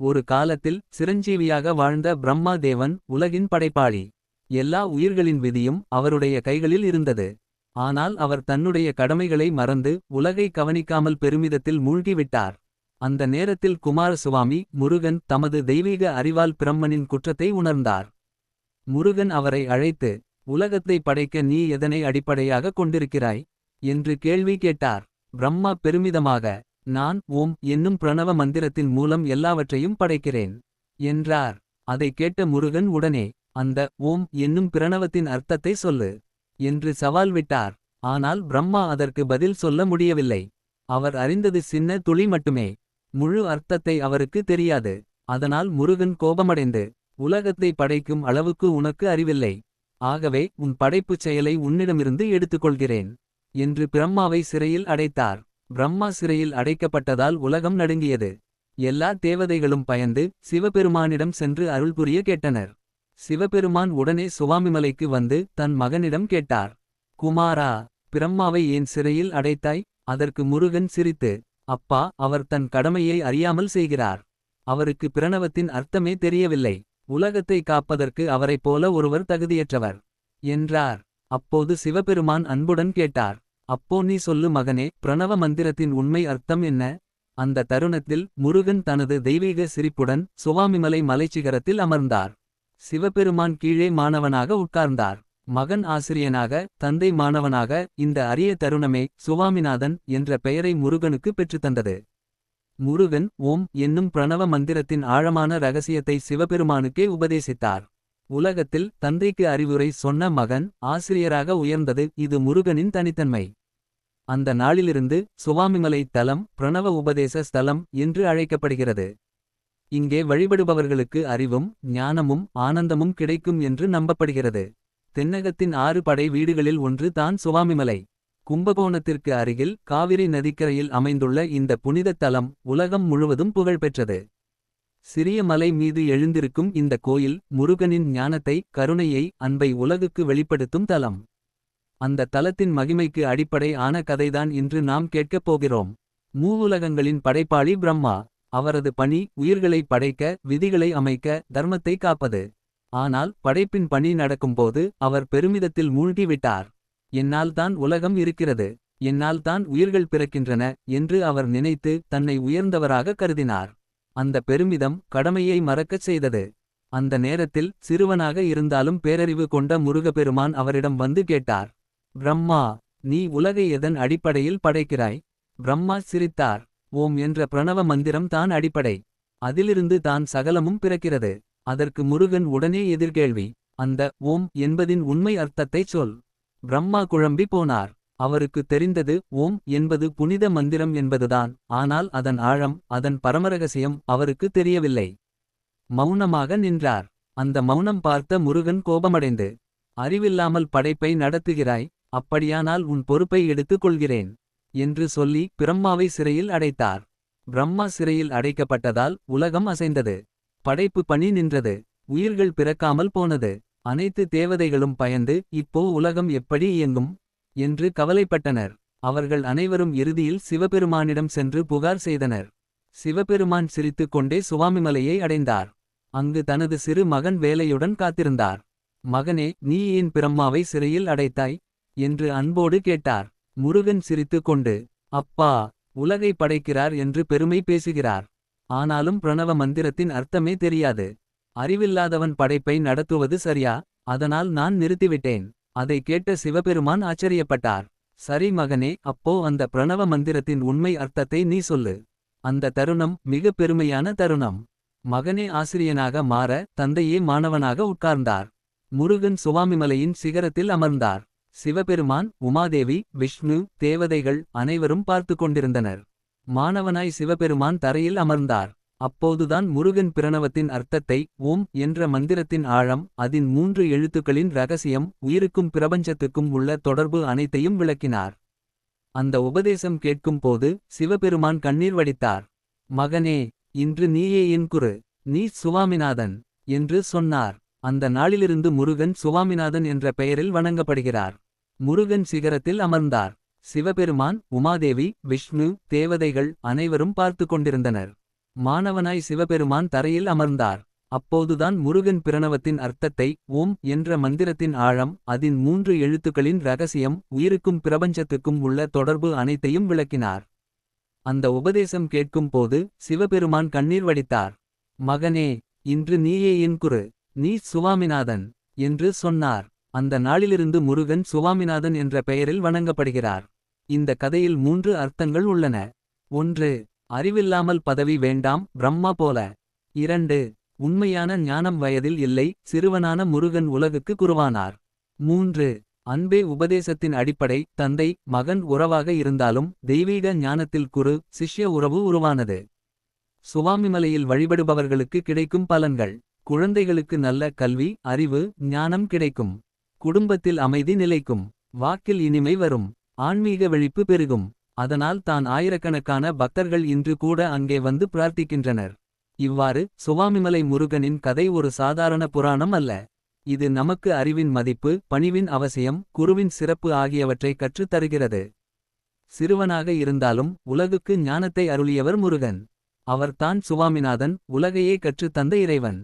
ஒரு காலத்தில் சிரஞ்சீவியாக வாழ்ந்த பிரம்மா தேவன் உலகின் படைப்பாளி. எல்லா உயிர்களின் விதியும் அவருடைய கைகளில் இருந்தது. ஆனால் அவர் தன்னுடைய கடமைகளை மறந்து உலகை கவனிக்காமல் பெருமிதத்தில் மூழ்கிவிட்டார். அந்த நேரத்தில் குமாரசுவாமி முருகன் தமது தெய்வீக அறிவால் பிரம்மனின் குற்றத்தை உணர்ந்தார். முருகன் அவரை அழைத்து உலகத்தை படைக்க நீ எதனை அடிப்படையாக கொண்டிருக்கிறாய்? என்று கேள்வி கேட்டார். பிரம்மா பெருமிதமாக நான் ஓம் என்னும் பிரணவ மந்திரத்தின் மூலம் எல்லாவற்றையும் படைக்கிறேன் என்றார். அதை கேட்ட முருகன் உடனே அந்த ஓம் என்னும் பிரணவத்தின் அர்த்தத்தை சொல்லு என்று சவால் விட்டார். ஆனால் பிரம்மா அதற்கு பதில் சொல்ல முடியவில்லை. அவர் அறிந்தது சின்ன துளி மட்டுமே. முழு அர்த்தத்தை அவருக்கு தெரியாது. அதனால் முருகன் கோபமடைந்து உலகத்தை படைக்கும் அளவுக்கு உனக்கு அறிவில்லை. ஆகவே உன் படைப்புச் செயலை உன்னிடமிருந்து எடுத்துக்கொள்கிறேன் என்று பிரம்மாவை சிறையில் அடைத்தார். பிரம்மா சிறையில் அடைக்கப்பட்டதால் உலகம் நடுங்கியது. எல்லா தேவதைகளும் பயந்து சிவபெருமானிடம் சென்று அருள் புரிய கேட்டனர். சிவபெருமான் உடனே சுவாமிமலைக்கு வந்து தன் மகனிடம் கேட்டார். குமாரா பிரம்மாவை ஏன் சிறையில் அடைத்தாய்? அதற்கு முருகன் சிரித்து அப்பா அவர் தன் கடமையை அறியாமல் செய்கிறார். அவருக்கு பிரணவத்தின் அர்த்தமே தெரியவில்லை. உலகத்தை காப்பதற்கு அவரைப் போல ஒருவர் தகுதியற்றவர். என்றார். அப்போது சிவபெருமான் அன்புடன் கேட்டார். அப்போ நீ சொல்லு மகனே பிரணவ மந்திரத்தின் உண்மை அர்த்தம் என்ன? அந்த தருணத்தில் முருகன் தனது தெய்வீக சிரிப்புடன் சுவாமிமலை மலைச்சிகரத்தில் அமர்ந்தார். சிவபெருமான் கீழே மாணவனாக உட்கார்ந்தார். மகன் ஆசிரியனாக தந்தை மாணவனாக இந்த அரிய தருணமே சுவாமிநாதன் என்ற பெயரை முருகனுக்கு பெற்றுத்தந்தது முருகன் ஓம் என்னும் பிரணவ மந்திரத்தின் ஆழமான ரகசியத்தை சிவபெருமானுக்கே உபதேசித்தார். உலகத்தில் தந்தைக்கு அறிவுரை சொன்ன மகன் ஆசிரியராக உயர்ந்தது இது முருகனின் தனித்தன்மை. அந்த நாளிலிருந்து சுவாமிமலை தலம் பிரணவ உபதேச ஸ்தலம் என்று அழைக்கப்படுகிறது. இங்கே வழிபடுபவர்களுக்கு அறிவும் ஞானமும் ஆனந்தமும் கிடைக்கும் என்று நம்பப்படுகிறது. தென்னகத்தின் ஆறு படை வீடுகளில் ஒன்று தான் சுவாமிமலை. கும்பகோணத்திற்கு அருகில் காவிரி நதிக்கரையில் அமைந்துள்ள இந்த புனித தலம் உலகம் முழுவதும் புகழ்பெற்றது. சிறிய மலை மீது எழுந்திருக்கும் இந்த கோயில் முருகனின் ஞானத்தை கருணையை அன்பை உலகுக்கு வெளிப்படுத்தும் தலம். அந்த தலத்தின் மகிமைக்கு அடிப்படை ஆன கதைதான் இன்று நாம் கேட்கப் போகிறோம். மூவுலகங்களின் படைப்பாளி பிரம்மா அவரது பணி உயிர்களை படைக்க விதிகளை அமைக்க தர்மத்தை காப்பது. ஆனால் படைப்பின் பணி நடக்கும்போது அவர் பெருமிதத்தில் மூழ்கிவிட்டார். என்னால் தான் உலகம் இருக்கிறது என்னால் தான் உயிர்கள் பிறக்கின்றன என்று அவர் நினைத்து தன்னை உயர்ந்தவராக கருதினார். அந்த பெருமிதம் கடமையை மறக்கச் செய்தது. அந்த நேரத்தில் சிறுவனாக இருந்தாலும் பேரறிவு கொண்ட முருகப்பெருமான் அவரிடம் வந்து கேட்டார். பிரம்மா நீ உலகை எதன் அடிப்படையில் படைக்கிறாய்? பிரம்மா சிரித்தார். ஓம் என்ற பிரணவ மந்திரம் தான் அடிப்படை. அதிலிருந்து தான் சகலமும் பிறக்கிறது. அதற்கு முருகன் உடனே எதிர்கேள்வி அந்த ஓம் என்பதின் உண்மை அர்த்தத்தைச் சொல். பிரம்மா குழம்பி போனார். அவருக்கு தெரிந்தது ஓம் என்பது புனித மந்திரம் என்பதுதான். ஆனால் அதன் ஆழம் அதன் பரமரகசியம் அவருக்கு தெரியவில்லை. மௌனமாக நின்றார். அந்த மௌனம் பார்த்த முருகன் கோபமடைந்து அறிவில்லாமல் படைப்பை நடத்துகிறாய்? அப்படியானால் உன் பொறுப்பை எடுத்துக் கொள்கிறேன் என்று சொல்லி பிரம்மாவை சிறையில் அடைத்தார். பிரம்மா சிறையில் அடைக்கப்பட்டதால் உலகம் அசைந்தது. படைப்பு பணி நின்றது. உயிர்கள் பிறக்காமல் போனது. அனைத்து தேவதைகளும் பயந்து இப்போ உலகம் எப்படி இயங்கும்? என்று கவலைப்பட்டனர். அவர்கள் அனைவரும் இறுதியில் சிவபெருமானிடம் சென்று புகார் செய்தனர். சிவபெருமான் சிரித்துக் கொண்டே சுவாமிமலையை அடைந்தார். அங்கு தனது சிறு மகன் வேலையுடன் காத்திருந்தார். மகனே நீ ஏன் பிரம்மாவை சிறையில் அடைத்தாய்? என்று அன்போடு கேட்டார். முருகன் சிரித்துக் கொண்டு அப்பா உலகை படைக்கிறார் என்று பெருமை பேசுகிறார். ஆனாலும் பிரணவ மந்திரத்தின் அர்த்தமே தெரியாது. அறிவில்லாதவன் படைப்பை நடத்துவது சரியா? அதனால் நான் நிறுத்திவிட்டேன். அதை கேட்ட சிவபெருமான் ஆச்சரியப்பட்டார். சரி மகனே அப்போ அந்த பிரணவ மந்திரத்தின் உண்மை அர்த்தத்தை நீ சொல்லு. அந்த தருணம் மிக பெருமையான தருணம். மகனே ஆசிரியனாக மாற தந்தையே மாணவனாக உட்கார்ந்தார். முருகன் சுவாமிமலையின் சிகரத்தில் அமர்ந்தார். சிவபெருமான் உமாதேவி விஷ்ணு தேவதைகள் அனைவரும் பார்த்து கொண்டிருந்தனர். மாணவனாய் சிவபெருமான் தரையில் அமர்ந்தார். அப்போதுதான் முருகன் பிரணவத்தின் அர்த்தத்தை ஓம் என்ற மந்திரத்தின் ஆழம் அதின் மூன்று எழுத்துக்களின் ரகசியம் உயிருக்கும் பிரபஞ்சத்துக்கும் உள்ள தொடர்பு அனைத்தையும் விளக்கினார். அந்த உபதேசம் கேட்கும் போது சிவபெருமான் கண்ணீர் வடித்தார். மகனே இன்று நீயே என் குரு நீ சுவாமிநாதன் என்று சொன்னார். அந்த நாளிலிருந்து முருகன் சுவாமிநாதன் என்ற பெயரில் வணங்கப்படுகிறார். முருகன் சிகரத்தில் அமர்ந்தார். சிவபெருமான் உமாதேவி விஷ்ணு தேவதைகள் அனைவரும் பார்த்து கொண்டிருந்தனர். மாணவனாய் சிவபெருமான் தரையில் அமர்ந்தார். அப்போதுதான் முருகன் பிரணவத்தின் அர்த்தத்தை ஓம் என்ற மந்திரத்தின் ஆழம் அதின் மூன்று எழுத்துக்களின் ரகசியம் உயிருக்கும் பிரபஞ்சத்துக்கும் உள்ள தொடர்பு அனைத்தையும் விளக்கினார். அந்த உபதேசம் கேட்கும் போது சிவபெருமான் கண்ணீர் வடித்தார். மகனே இன்று நீயே என் குரு. நீ சுவாமிநாதன் என்று சொன்னார். அந்த நாளிலிருந்து முருகன் சுவாமிநாதன் என்ற பெயரில் வணங்கப்படுகிறார். இந்த கதையில் மூன்று அர்த்தங்கள் உள்ளன. ஒன்று அறிவில்லாமல் பதவி வேண்டாம் பிரம்மா போல. இரண்டு உண்மையான ஞானம் வயதில் இல்லை சிறுவனான முருகன் உலகுக்கு குருவானார். மூன்று அன்பே உபதேசத்தின் அடிப்படை தந்தை மகன் உறவாக இருந்தாலும் தெய்வீக ஞானத்தில் குரு சிஷ்ய உறவு உருவானது. சுவாமிமலையில் வழிபடுபவர்களுக்கு கிடைக்கும் பலன்கள். குழந்தைகளுக்கு நல்ல கல்வி அறிவு ஞானம் கிடைக்கும். குடும்பத்தில் அமைதி நிலைக்கும். வாக்கில் இனிமை வரும். ஆன்மீக வெழிப்பு பெருகும். அதனால் தான் ஆயிரக்கணக்கான பக்தர்கள் இன்று கூட அங்கே வந்து பிரார்த்திக்கின்றனர். இவ்வாறு சுவாமிமலை முருகனின் கதை ஒரு சாதாரண புராணம் அல்ல. இது நமக்கு அறிவின் மதிப்பு பணிவின் அவசியம் குருவின் சிறப்பு ஆகியவற்றை கற்றுத் தருகிறது. சிறுவனாக இருந்தாலும் உலகுக்கு ஞானத்தை அருளியவர் முருகன். அவர்தான் சுவாமிநாதன் உலகையே கற்றுத் தந்த இறைவன்.